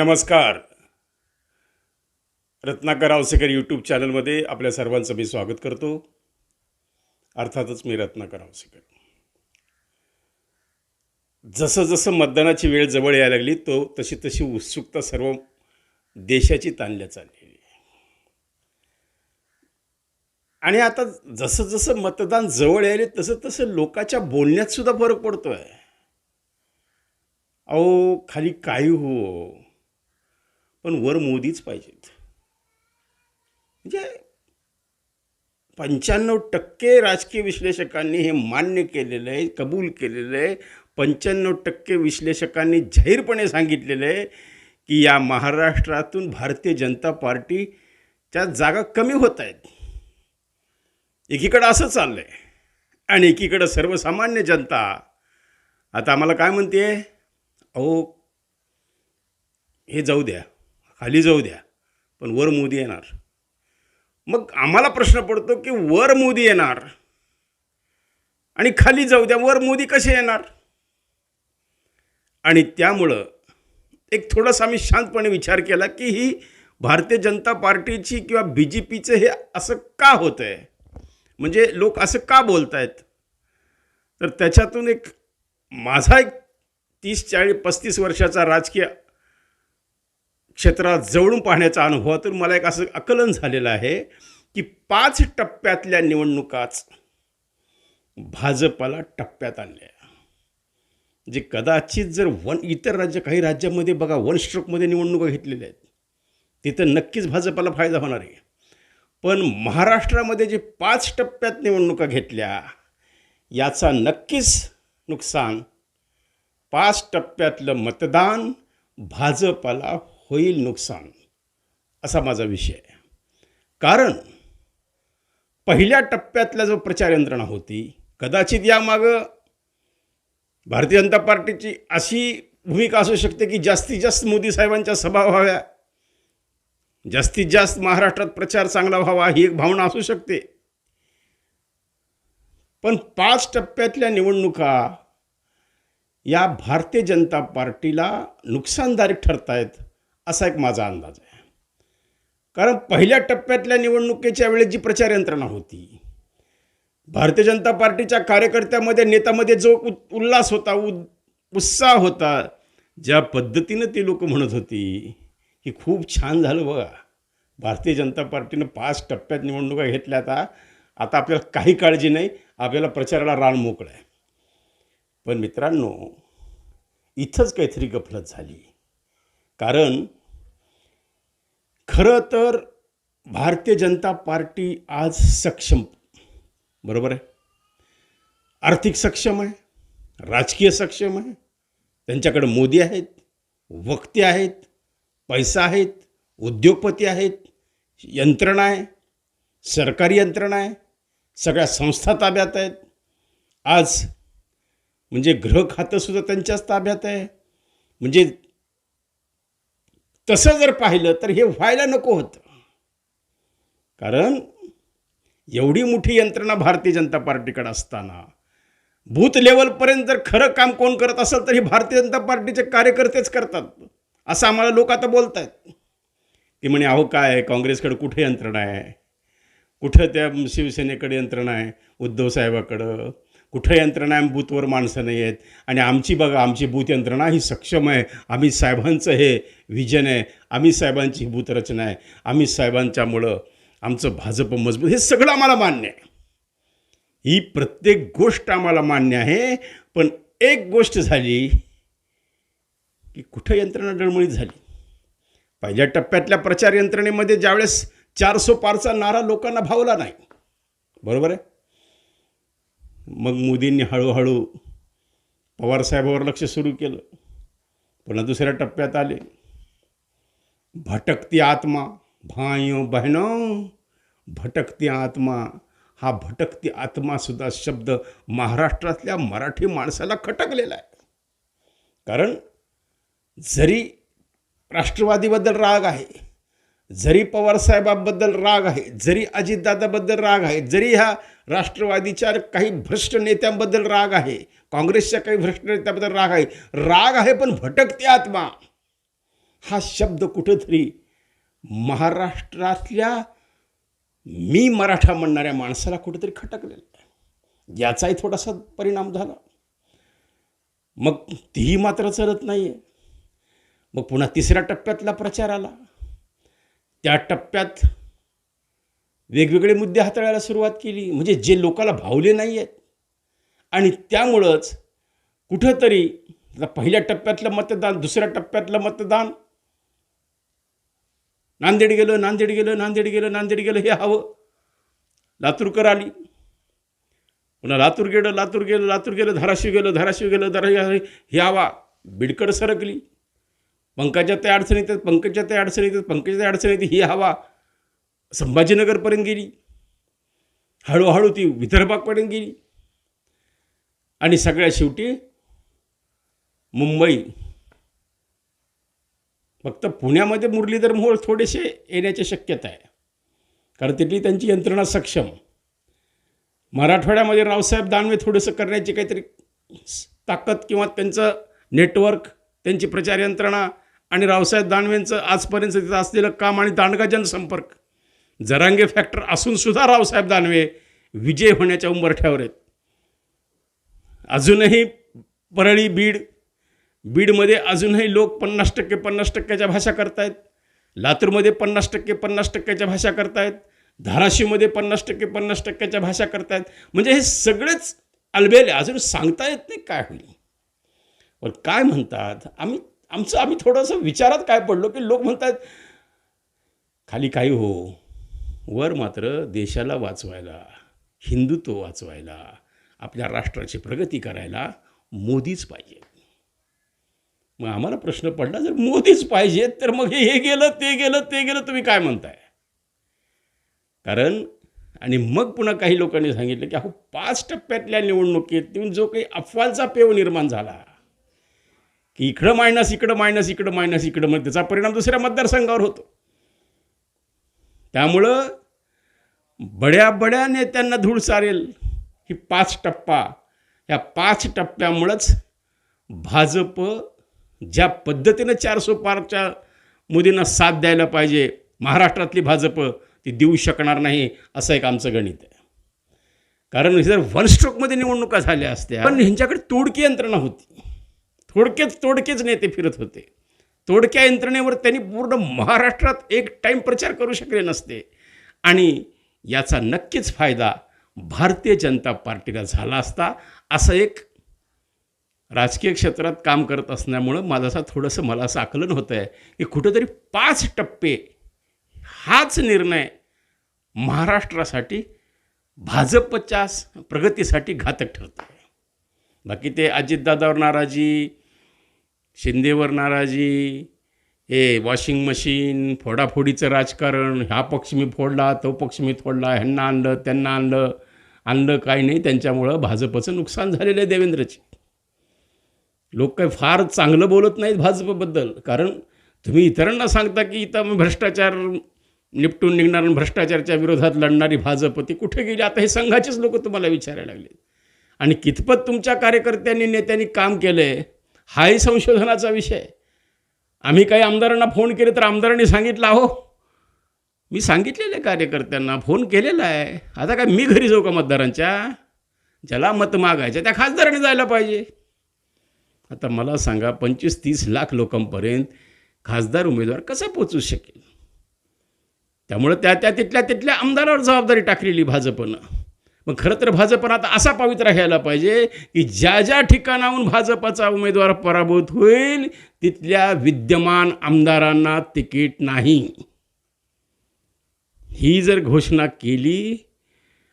नमस्कार. रत्नाकर आवसेकर यूट्यूब चॅनलमध्ये आपल्या सर्वांचं मी स्वागत करतो. अर्थातच मी रत्नाकर आवसेकर. जसं जसं मतदानाची वेळ जवळ यायला लागली तो तशी तशी उत्सुकता सर्व देशाची ताणल्या चाललेली आणि आता जसं जसं मतदान जवळ यायले तसं तसं लोकांच्या बोलण्यात सुद्धा फरक पडतोय. अहो खाली काही हो? पण वर मोदीच पाहिजेत. म्हणजे पंच्याण्णव टक्के राजकीय विश्लेषकांनी हे मान्य केलेलं आहे कबूल केलेलं आहे. पंच्याण्णव टक्के विश्लेषकांनी जाहीरपणे सांगितलेलं आहे की या महाराष्ट्रातून भारतीय जनता पार्टीच्या जागा कमी होत आहेत. एकीकडं असं चाललं आहे आणि एकीकडं सर्वसामान्य जनता. आता आम्हाला काय म्हणते अहो हे जाऊ द्या. खाली जाऊ द्या पण वर मोदी येणार. मग आम्हाला प्रश्न पडतो की वर मोदी येणार आणि खाली जाऊ द्या वर मोदी कसे येणार? आणि त्यामुळं एक थोडासा आम्ही शांतपणे विचार केला की ही भारतीय जनता पार्टीची किंवा बी जे पीचं हे असं का होतं आहे म्हणजे लोक असं का बोलत आहेत तर त्याच्यातून एक माझा एक तीस चाळीस पस्तीस वर्षाचा राजकीय क्षेत्रात जवळून पाहण्याचा अनुभवातून मला एक असं आकलन झालेलं आहे की पाच टप्प्यातल्या निवडणुकाच भाजपाला टप्प्यात आणल्या. जे कदाचित जर वन इतर राज्य काही राज्यामध्ये बघा वन स्ट्रोकमध्ये निवडणुका घेतलेल्या आहेत तिथं नक्कीच भाजपाला फायदा होणार आहे. पण महाराष्ट्रामध्ये जे पाच टप्प्यात निवडणुका घेतल्या याचा नक्कीच नुकसान पाच टप्प्यातलं मतदान भाजपाला होईल नुकसान असा माझा विषय आहे. कारण पहिल्या टप्प्यातला जो प्रचार यंत्रणा होती कदाचित यामागं भारतीय जनता पार्टीची अशी भूमिका असू शकते की जास्तीत जास्त मोदी साहेबांच्या सभा व्हाव्या जास्तीत जास्त महाराष्ट्रात प्रचार चांगला व्हावा ही एक भावना असू शकते. पण पाच टप्प्यातल्या निवडणुका या भारतीय जनता पार्टीला नुकसानदायक ठरतायत असा एक माझा अंदाज आहे. कारण पहिल्या टप्प्यातल्या निवडणुकीच्या वेळेस जी प्रचार यंत्रणा होती भारतीय जनता पार्टीच्या कार्यकर्त्यामध्ये नेत्यामध्ये जो उल्हास होता उ उत्साह होता ज्या पद्धतीनं ती लोक म्हणत होती की खूप छान झालं बघा. भारतीय जनता पार्टीनं पाच टप्प्यात निवडणुका घेतल्या आता. आता आपल्याला काही काळजी नाही आपल्याला प्रचाराला रान मोकळं आहे. पण मित्रांनो इथंच काहीतरी गफलत झाली. कारण खरं तर भारतीय जनता पार्टी आज सक्षम. बरोबर आहे? आर्थिक सक्षम आहे राजकीय सक्षम आहे त्यांच्याकडे मोदी आहेत वक्ते आहेत पैसा आहेत उद्योगपती आहेत यंत्रणा आहे सरकारी यंत्रणा आहे सगळ्या संस्था ताब्यात आहेत. आज म्हणजे गृह खातंसुद्धा त्यांच्याच ताब्यात आहे. म्हणजे तसं जर पाहिलं तर हे व्हायला नको होतं. कारण एवढी मोठी यंत्रणा भारतीय जनता पार्टीकडे असताना बूथ लेवलपर्यंत जर खरं काम कोण करत असेल तर हे भारतीय जनता पार्टीचे कार्यकर्तेच करतात. असं आम्हाला लोक आता बोलत आहेत की म्हणे अहो काय काँग्रेसकडे कुठे यंत्रणा आहे? कुठं त्या शिवसेनेकडे यंत्रणा आहे? उद्धव साहेबाकडं? कुठं यंत्रणा बूथवर माणसं नाही आहेत? आणि आमची बघा आमची बूथ यंत्रणा ही सक्षम आहे. आम्ही साहेबांचं हे व्हिजन आहे. आम्ही साहेबांची ही बूथरचना आहे. आम्ही साहेबांच्यामुळं आमचं भाजप मजबूत हे सगळं आम्हाला मान्य आहे. ही प्रत्येक गोष्ट आम्हाला मान्य आहे. पण एक गोष्ट झाली की कुठं यंत्रणा डळमळीत झाली? पहिल्या टप्प्यातल्या प्रचार यंत्रणेमध्ये ज्यावेळेस चारसो पारचा नारा लोकांना भावला नाही. बरोबर आहे? मग मोदींनी हळूहळू पवारसाहेबावर लक्ष सुरू केलं पुन्हा दुसऱ्या टप्प्यात आले. भटकती आत्मा भायो बहिण भटकती आत्मा हा भटकती आत्मासुद्धा शब्द महाराष्ट्रातल्या मराठी माणसाला खटकलेला आहे. कारण जरी राष्ट्रवादीबद्दल राग आहे जरी पवारसाहेबाबद्दल राग आहे जरी अजितदादाबद्दल राग आहे जरी ह्या राष्ट्रवादीच्या काही भ्रष्ट नेत्यांबद्दल राग आहे काँग्रेसच्या काही भ्रष्ट नेत्याबद्दल राग आहे राग आहे पण भटकते आत्मा. हा शब्द कुठंतरी महाराष्ट्रातल्या मी मराठा म्हणणाऱ्या माणसाला कुठंतरी खटकलेला आहे. याचाही थोडासा परिणाम झाला. मग तीही मात्र चलत नाही आहे मग पुन्हा तिसऱ्या टप्प्यातला प्रचार आला. त्या टप्प्यात वेगवेगळे मुद्दे हाताळायला सुरुवात केली. म्हणजे जे लोकाला भावले नाही आहेत आणि त्यामुळंच कुठंतरी पहिल्या टप्प्यातलं मतदान दुसऱ्या टप्प्यातलं मतदान नांदेड गेलं नांदेड गेलं नांदेड गेलं नांदेड गेलं हे हवं. लातूरकर आली. पुन्हा लातूर गेलं लातूर गेलं लातूर गेलं धाराशिव गेलं धाराशिव गेलं धाराशिव ही हवा. बिडकड सरकली. पंकजात त्या अडचण येतात पंकजात त्या अडचणीत येतात पंकजात त्या येते ही हवा संभाजीनगरपर्यंत गेली. हळूहळू ती विदर्भापर्यंत गेली. आणि सगळ्या शेवटी मुंबई. फक्त पुण्यामध्ये मुरलीधर मोहोळ थोडेसे येण्याची शक्यता आहे. कारण तिथली त्यांची यंत्रणा सक्षम. मराठवाड्यामध्ये रावसाहेब दानवे थोडंसं करण्याची काहीतरी ताकद किंवा त्यांचं नेटवर्क त्यांची प्रचार यंत्रणा आणि रावसाहेब दानवेंचं आजपर्यंत तिथं असलेलं काम आणि दांडगा जनसंपर्क जरांगे फॅक्टर असूनसुद्धा रावसाहेब दानवे विजय होण्याच्या उंबरठ्यावर आहेत. अजूनही परळी बीड बीडमध्ये अजूनही लोक पन्नास टक्के पन्नास टक्क्याच्या भाषा करतायत. लातूरमध्ये पन्नास टक्के पन्नास टक्क्याच्या भाषा करतायत. धाराशिवमध्ये पन्नास टक्के पन्नास टक्क्याच्या भाषा करतायत. म्हणजे हे सगळेच अलबेले अजून सांगता येत नाही काय होईल. पण काय म्हणतात आम्ही आमचं आम्ही थोडंसं विचारात काय पडलो की लोक म्हणतात खाली काही हो वर मात्र देशाला वाचवायला हिंदुत्व वाचवायला आपल्या राष्ट्राची प्रगती करायला मोदीच पाहिजे. मग आम्हाला प्रश्न पडला जर मोदीच पाहिजेत तर मग हे गेलं ते गेलं ते गेलं तुम्ही काय म्हणताय? कारण आणि मग पुन्हा काही लोकांनी सांगितलं की अहो पाच टप्प्यातल्या निवडणुकीत जो काही अफवांचा पेव निर्माण झाला की इकडं मायनस इकडं मायनस इकडं मायनस इकडं मग त्याचा परिणाम दुसऱ्या मतदारसंघावर होतो. त्यामुळं बड्या बड्या नेत्यांना धूळ सारेल. ही पाच टप्पा. या पाच टप्प्यामुळंच भाजप ज्या पद्धतीनं चार पारच्या मोदींना साथ द्यायला पाहिजे महाराष्ट्रातली भाजप ती देऊ शकणार नाही असं एक आमचं गणित आहे. कारण जर वन स्ट्रोकमध्ये निवडणुका झाल्या असत्या. पण ह्यांच्याकडे तोडकी यंत्रणा होती. थोडकेच तोडकेच नेते फिरत होते. तोडक्या यंत्रणेवर त्यांनी पूर्ण महाराष्ट्रात एक टाईम प्रचार करू शकले नसते. आणि याचा नक्कीच फायदा भारतीय जनता पार्टीला झाला असता असं एक राजकीय क्षेत्रात काम करत असल्यामुळं माझं असं थोडंसं मला असं आकलन होतं आहे की कुठंतरी पाच टप्पे हाच निर्णय महाराष्ट्रासाठी भाजपच्या प्रगतीसाठी घातक ठरतो आहे बाकी ते अजितदादावर नाराजी शिंदेवर नाराजी हे वॉशिंग मशीन फोडाफोडीचं राजकारण ह्या पक्ष मी फोडला तो पक्ष मी फोडला ह्यांना आणलं त्यांना आणलं आणलं काही नाही त्यांच्यामुळं भाजपचं नुकसान झालेलं आहे देवेंद्रचे लोक काही फार चांगलं बोलत नाहीत भाजपबद्दल कारण तुम्ही इतरांना सांगता की इथं मी भ्रष्टाचार निपटून निघणार आणि विरोधात लढणारी भाजप ती कुठे गेली? आता हे संघाचेच लोक तुम्हाला विचारायला लागले आणि कितपत तुमच्या कार्यकर्त्यांनी नेत्यांनी काम केलं आहे हाही संशोधनाचा विषय. आम्ही काही आमदारांना फोन केले तर आमदारांनी सांगितलं अहो मी सांगितलेलं आहे कार्यकर्त्यांना फोन केलेला आहे. आता काय मी घरी जाऊ का मतदारांच्या? ज्याला मत मागायच्या त्या खासदारांनी जायला पाहिजे. आता मला सांगा पंचवीस तीस लाख लोकांपर्यंत खासदार उमेदवार कसा पोचू शकेल? त्यामुळं त्या त्या तिथल्या तिथल्या आमदारावर जबाबदारी टाकलेली भाजपनं. पण खरं तर भाजपनं आता असा पवित्रा घ्यायला पाहिजे की ज्या ज्या ठिकाणाहून भाजपचा उमेदवार पराभूत होईल तिथल्या विद्यमान आमदारांना तिकीट नाही. ही जर घोषणा केली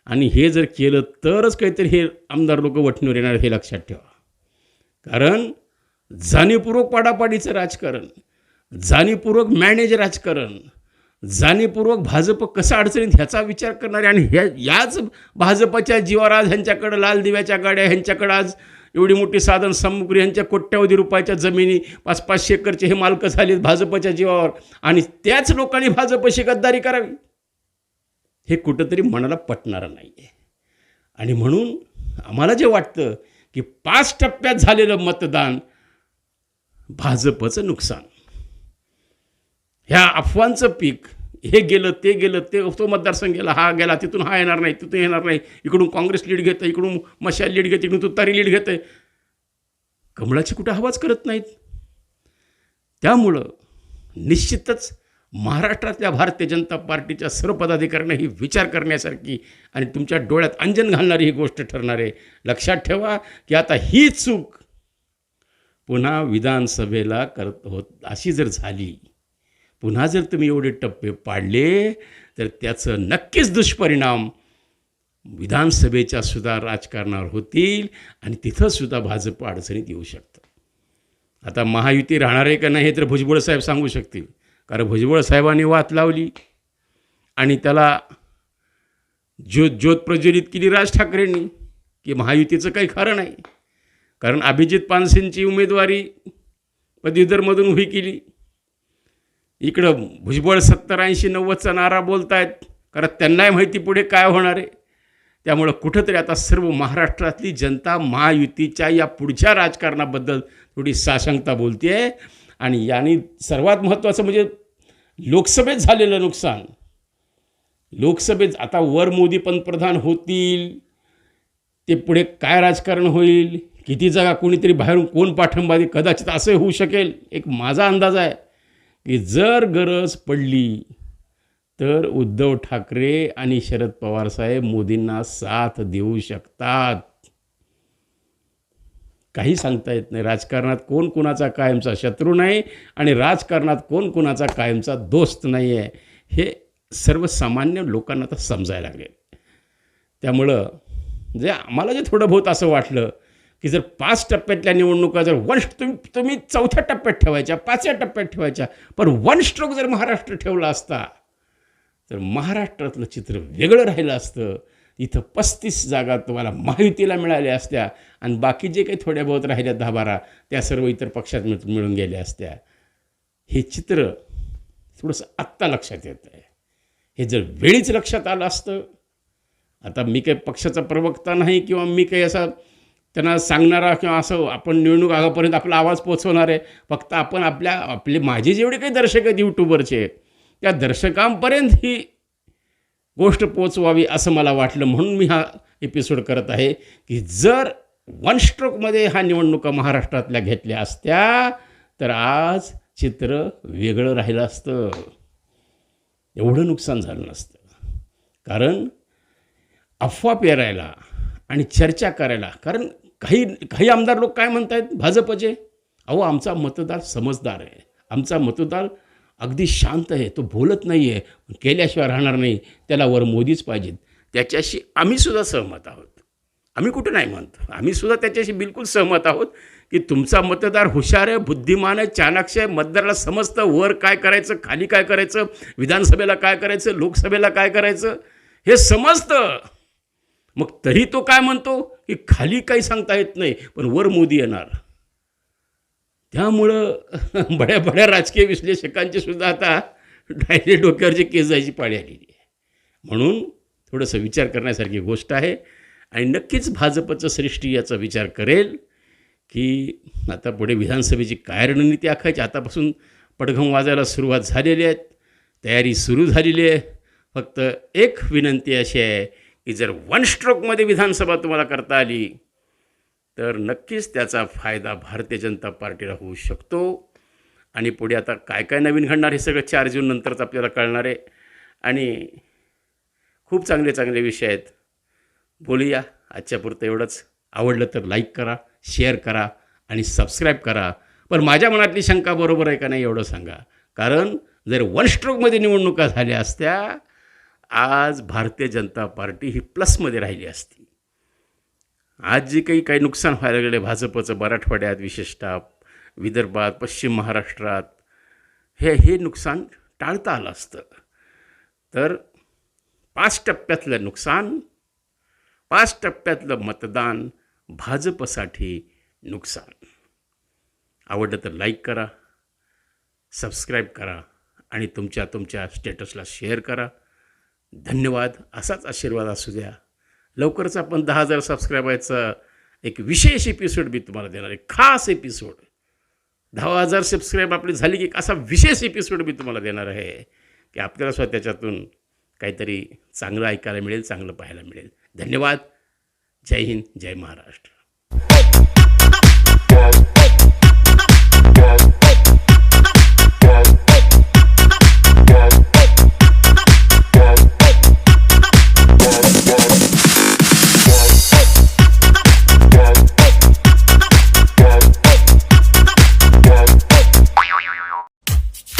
आणि हे जर केलं तरच काहीतरी हे आमदार लोक वठणीवर येणार हे लक्षात ठेवा. कारण जाणीवपूर्वक पाडापाडीचं राजकारण जाणीवपूर्वक मॅनेज राजकारण जाणीवपूर्वक भाजप कसं अडचणीत ह्याचा विचार करणारे आणि ह्या याच भाजपच्या जीवावर आज ह्यांच्याकडं लाल दिव्याच्या गाड्या ह्यांच्याकडं आज एवढी मोठी साधन सामुग्री ह्यांच्या कोट्यावधी रुपयाच्या जमिनी पाच पाचशे एकरचे हे मालक झालेत भाजपच्या जीवावर. आणि त्याच लोकांनी भाजपशी गद्दारी करावी. हे कुठंतरी मनाला पटणारं नाही आहे आणि म्हणून आम्हाला जे वाटतं की पाच टप्प्यात झालेलं मतदान भाजपचं नुकसान. ह्या अफवांचं पीक हे गेलं ते गेलं ते तो मतदारसंघ गेला हा गेला तिथून हा येणार नाही तिथून येणार नाही. इकडून काँग्रेस लीड घेतं इकडून मशाल लीड घेते इकडून तुतारी लीड घेते. कमळाची कुठं हवाच करत नाहीत? त्यामुळं निश्चितच महाराष्ट्रातल्या भारतीय जनता पार्टीच्या सर्व पदाधिकाऱ्यांना ही विचार करण्यासारखी आणि तुमच्या डोळ्यात अंजन घालणारी ही गोष्ट ठरणार आहे. लक्षात ठेवा की आता ही चूक पुन्हा विधानसभेला करत होत अशी जर झाली पुन्हा जर तुम्ही एवढे टप्पे पाडले तर त्याचं नक्कीच दुष्परिणाम विधानसभेच्या सुद्धा राजकारणावर होतील आणि तिथंसुद्धा भाजप अडचणीत येऊ शकतं. आता महायुती राहणार आहे का नाही हे तर भुजबळ साहेब सांगू शकतील. कारण भुजबळ साहेबांनी वात लावली आणि त्याला ज्योत ज्योत प्रज्वलित केली राज ठाकरेंनी की महायुतीचं काही खरं नाही. कारण अभिजित पानसेंची उमेदवारी पदवीधरमधून उभी केली. इकडं भुजबळ सत्तर ऐंशी नव्वदचा नारा बोलतायत. कारण त्यांनाही माहिती पुढे काय होणार आहे. त्यामुळं कुठंतरी आता सर्व महाराष्ट्रातली जनता महायुतीच्या या पुढच्या राजकारणाबद्दल थोडी साशंकता बोलते आहे आणि याने सर्वात महत्त्वाचं म्हणजे लोकसभेत झालेलं नुकसान. लोकसभेत आता वर मोदी पंतप्रधान होतील. ते पुढे काय राजकारण होईल? किती जागा कोणीतरी बाहेरून कोण पाठिंबा दे कदाचित असं होऊ शकेल. एक माझा अंदाज आहे. की जर गरज पडली तर उद्धव ठाकरे आणि शरद पवार साहेब मोदींना साथ देऊ शकतात. काही सांगता येत नाही. राजकारणात कोण कुणाचा कायमचा शत्रू नाही आणि राजकारणात कोण कुणाचा कायमचा दोस्त नाही आहे हे सर्वसामान्य लोकांना आता समजायला लागले. त्यामुळं जे आम्हाला जे थोडं बहुत असं वाटलं की जर पाच टप्प्यातल्या निवडणुका जर वन तुम्ही तुम्ही चौथ्या टप्प्यात ठेवायच्या पाचव्या टप्प्यात ठेवायच्या पण वन स्ट्रोक जर महाराष्ट्र ठेवला असता तर महाराष्ट्रातलं चित्र वेगळं राहिलं असतं. इथं पस्तीस जागा तुम्हाला महायुतीला मिळाल्या असत्या आणि बाकी जे काही थोड्या बहुत राहिल्या दहा बारा त्या सर्व इतर पक्षात मिळ मिळून गेल्या असत्या. हे चित्र थोडंसं आत्ता लक्षात येतं आहे. हे जर वेळीच लक्षात आलं असतं आता मी काही पक्षाचा प्रवक्ता नाही किंवा मी काही असा त्यांना सांगणारा किंवा असं आपण निवडणूक आगापर्यंत आपला आवाज पोचवणार आहे फक्त आपण आपल्या आपले माझे जेवढे काही दर्शक आहेत यूट्यूबरचे त्या दर्शकांपर्यंत ही गोष्ट पोचवावी असं मला वाटलं. म्हणून मी हा एपिसोड करत आहे की जर वन स्ट्रोकमध्ये हा निवडणुका महाराष्ट्रातल्या घेतल्या असत्या तर आज चित्र वेगळं राहिलं असतं. एवढं नुकसान झालं नसतं. कारण अफवा पेरायला आणि चर्चा करायला कारण काही काही आमदार लोक काय म्हणत आहेत भाजपचे? अहो आमचा मतदार समजदार आहे. आमचा मतदार अगदी शांत आहे. तो बोलत नाही आहे केल्याशिवाय राहणार नाही. त्याला वर मोदीच पाहिजेत. त्याच्याशी आम्हीसुद्धा सहमत आहोत. आम्ही कुठं नाही म्हणतो. आम्हीसुद्धा त्याच्याशी बिलकुल सहमत आहोत की तुमचा मतदार हुशार आहे बुद्धिमान आहे चाणाक्ष आहे मतदाराला समजतं वर काय करायचं खाली काय करायचं विधानसभेला काय करायचं लोकसभेला काय करायचं? हे समजतं. मग तरी तो काय म्हणतो की खाली काही सांगता येत नाही पण वर मोदी येणार. त्यामुळं बड्या बड्या राजकीय विश्लेषकांची सुद्धा आता डायरेक्ट डोक्यावरची केस जायची पाळी आलेली आहे. म्हणून थोडंसं विचार करण्यासारखी गोष्ट आहे आणि नक्कीच भाजपचं सृष्टी याचा विचार करेल की आता पुढे विधानसभेची काय रणनीती आखायची? आतापासून पडघम वाजायला सुरुवात झालेली आहे तयारी सुरू झालेली आहे. फक्त एक विनंती अशी आहे की जर वन स्ट्रोकमध्ये विधानसभा तुम्हाला करता आली तर नक्कीच त्याचा फायदा भारतीय जनता पार्टीला होऊ शकतो. आणि पुढे आता काय काय नवीन घडणार हे सगळं चार जून नंतरच आपल्याला कळणार आहे. आणि खूप चांगले चांगले विषय आहेत. बोलूया. आजच्यापुरतं एवढंच. आवडलं तर लाईक करा शेअर करा आणि सबस्क्राईब करा. पण माझ्या मनातली शंका बरोबर आहे का नाही एवढं सांगा. कारण जर वन स्ट्रोकमध्ये निवडणुका झाल्या असत्या आज भारतीय जनता पार्टी ही प्लसमध्ये राहिली असती. आज जे काही काही नुकसान व्हायला गेले भाजपचं मराठवाड्यात विशेषतः विदर्भात पश्चिम महाराष्ट्रात हे हे नुकसान टाळता आलं असतं. तर पाच टप्प्यातलं नुकसान पाच टप्प्यातलं मतदान भाजपसाठी नुकसान. आवडलं तर लाईक करा सबस्क्राईब करा आणि तुमच्या तुमच्या स्टेटसला शेअर करा. धन्यवाद. असाच आशीर्वाद असू द्या. लवकरच आपण दहा हजार सबस्क्रायबरचा एक विशेष एपिसोड मी तुम्हाला देणार आहे. खास एपिसोड दहा हजार सबस्क्राईब आपली झाली की एक असा विशेष एपिसोड मी तुम्हाला देणार आहे की आपल्याला स्वतः त्याच्यातून काहीतरी चांगलं ऐकायला मिळेल चांगलं पाहायला मिळेल. धन्यवाद. जय हिंद जय महाराष्ट्र.